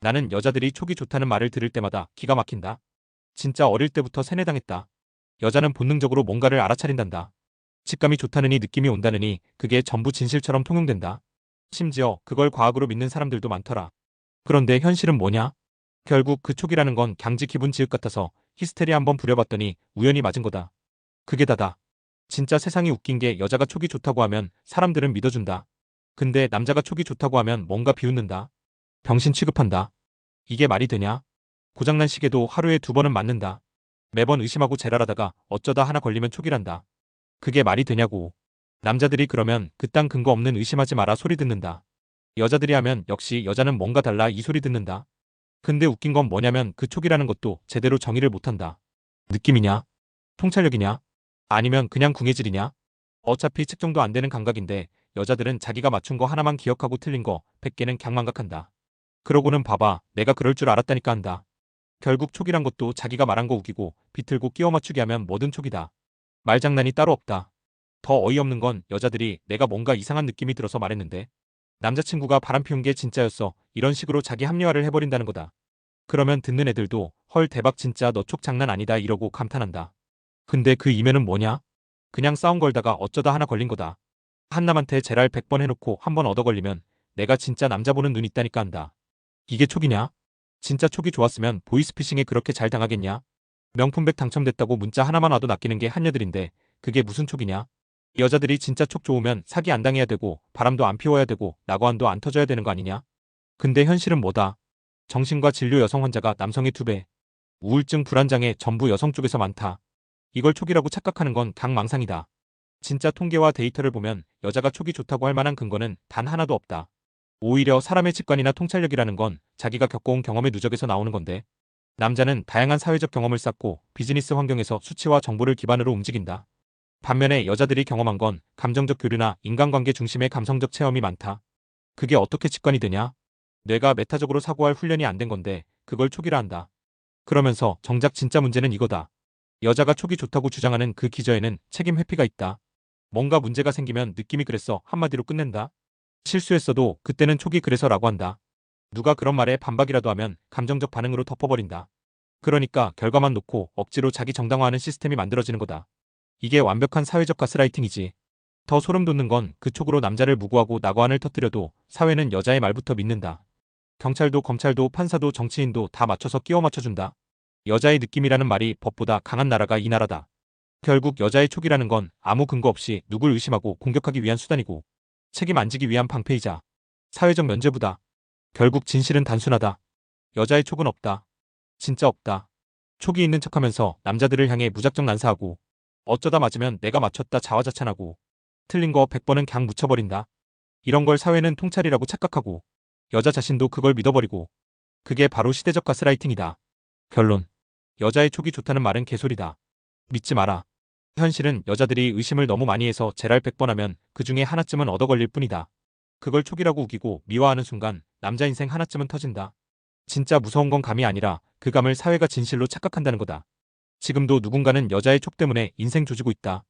나는 여자들이 촉이 좋다는 말을 들을 때마다 기가 막힌다. 진짜 어릴 때부터 세뇌당했다. 여자는 본능적으로 뭔가를 알아차린단다. 직감이 좋다느니 느낌이 온다느니 그게 전부 진실처럼 통용된다. 심지어 그걸 과학으로 믿는 사람들도 많더라. 그런데 현실은 뭐냐? 결국 그 촉이라는 건 강지 기분 지읒 같아서 히스테리 한번 부려봤더니 우연히 맞은 거다. 그게 다다. 진짜 세상이 웃긴 게 여자가 촉이 좋다고 하면 사람들은 믿어준다. 근데 남자가 촉이 좋다고 하면 뭔가 비웃는다. 병신 취급한다. 이게 말이 되냐? 고장난 시계도 하루에 두 번은 맞는다. 매번 의심하고 제랄하다가 어쩌다 하나 걸리면 촉이란다. 그게 말이 되냐고. 남자들이 그러면 그딴 근거 없는 의심하지 마라 소리 듣는다. 여자들이 하면 역시 여자는 뭔가 달라 이 소리 듣는다. 근데 웃긴 건 뭐냐면 그 촉이라는 것도 제대로 정의를 못한다. 느낌이냐? 통찰력이냐? 아니면 그냥 궁예질이냐? 어차피 측정도 안 되는 감각인데 여자들은 자기가 맞춘 거 하나만 기억하고 틀린 거 100개는 갱망각한다. 그러고는 봐봐 내가 그럴 줄 알았다니까 한다. 결국 촉이란 것도 자기가 말한 거 우기고 비틀고 끼워 맞추게 하면 뭐든 촉이다. 말장난이 따로 없다. 더 어이없는 건 여자들이 내가 뭔가 이상한 느낌이 들어서 말했는데 남자친구가 바람 피운 게 진짜였어. 이런 식으로 자기 합리화를 해버린다는 거다. 그러면 듣는 애들도 헐 대박 진짜 너 촉 장난 아니다 이러고 감탄한다. 근데 그 이면은 뭐냐? 그냥 싸움 걸다가 어쩌다 하나 걸린 거다. 한남한테 제랄 100번 해놓고 한 번 얻어 걸리면 내가 진짜 남자 보는 눈 있다니까 한다. 이게 촉이냐? 진짜 촉이 좋았으면 보이스피싱에 그렇게 잘 당하겠냐? 명품백 당첨됐다고 문자 하나만 와도 낚이는 게 한여들인데 그게 무슨 촉이냐? 여자들이 진짜 촉 좋으면 사기 안 당해야 되고 바람도 안 피워야 되고 낙원도 안 터져야 되는 거 아니냐? 근데 현실은 뭐다? 정신과 진료 여성 환자가 남성의 두 배. 우울증 불안장애 전부 여성 쪽에서 많다. 이걸 촉이라고 착각하는 건 강망상이다. 진짜 통계와 데이터를 보면 여자가 촉이 좋다고 할 만한 근거는 단 하나도 없다. 오히려 사람의 직관이나 통찰력이라는 건 자기가 겪어온 경험의 누적에서 나오는 건데 남자는 다양한 사회적 경험을 쌓고 비즈니스 환경에서 수치와 정보를 기반으로 움직인다. 반면에 여자들이 경험한 건 감정적 교류나 인간관계 중심의 감성적 체험이 많다. 그게 어떻게 직관이 되냐? 뇌가 메타적으로 사고할 훈련이 안 된 건데 그걸 촉이라 한다. 그러면서 정작 진짜 문제는 이거다. 여자가 촉이 좋다고 주장하는 그 기저에는 책임 회피가 있다. 뭔가 문제가 생기면 느낌이 그랬어 한마디로 끝낸다. 실수했어도 그때는 촉이 그래서라고 한다. 누가 그런 말에 반박이라도 하면 감정적 반응으로 덮어버린다. 그러니까 결과만 놓고 억지로 자기 정당화하는 시스템이 만들어지는 거다. 이게 완벽한 사회적 가스라이팅이지. 더 소름 돋는 건 그 촉으로 남자를 무고하고 낙원을 터뜨려도 사회는 여자의 말부터 믿는다. 경찰도 검찰도 판사도 정치인도 다 맞춰서 끼워 맞춰준다. 여자의 느낌이라는 말이 법보다 강한 나라가 이 나라다. 결국 여자의 촉이라는 건 아무 근거 없이 누굴 의심하고 공격하기 위한 수단이고 책임 안 지기 위한 방패이자 사회적 면죄부다. 결국 진실은 단순하다. 여자의 촉은 없다. 진짜 없다. 촉이 있는 척하면서 남자들을 향해 무작정 난사하고 어쩌다 맞으면 내가 맞췄다 자화자찬하고 틀린 거 100번은 그냥 묻혀버린다. 이런 걸 사회는 통찰이라고 착각하고 여자 자신도 그걸 믿어버리고 그게 바로 시대적 가스라이팅이다. 결론. 여자의 촉이 좋다는 말은 개소리다. 믿지 마라. 현실은 여자들이 의심을 너무 많이 해서 제랄 100번 하면 그 중에 하나쯤은 얻어 걸릴 뿐이다. 그걸 촉이라고 우기고 미화하는 순간 남자 인생 하나쯤은 터진다. 진짜 무서운 건 감이 아니라 그 감을 사회가 진실로 착각한다는 거다. 지금도 누군가는 여자의 촉 때문에 인생 조지고 있다.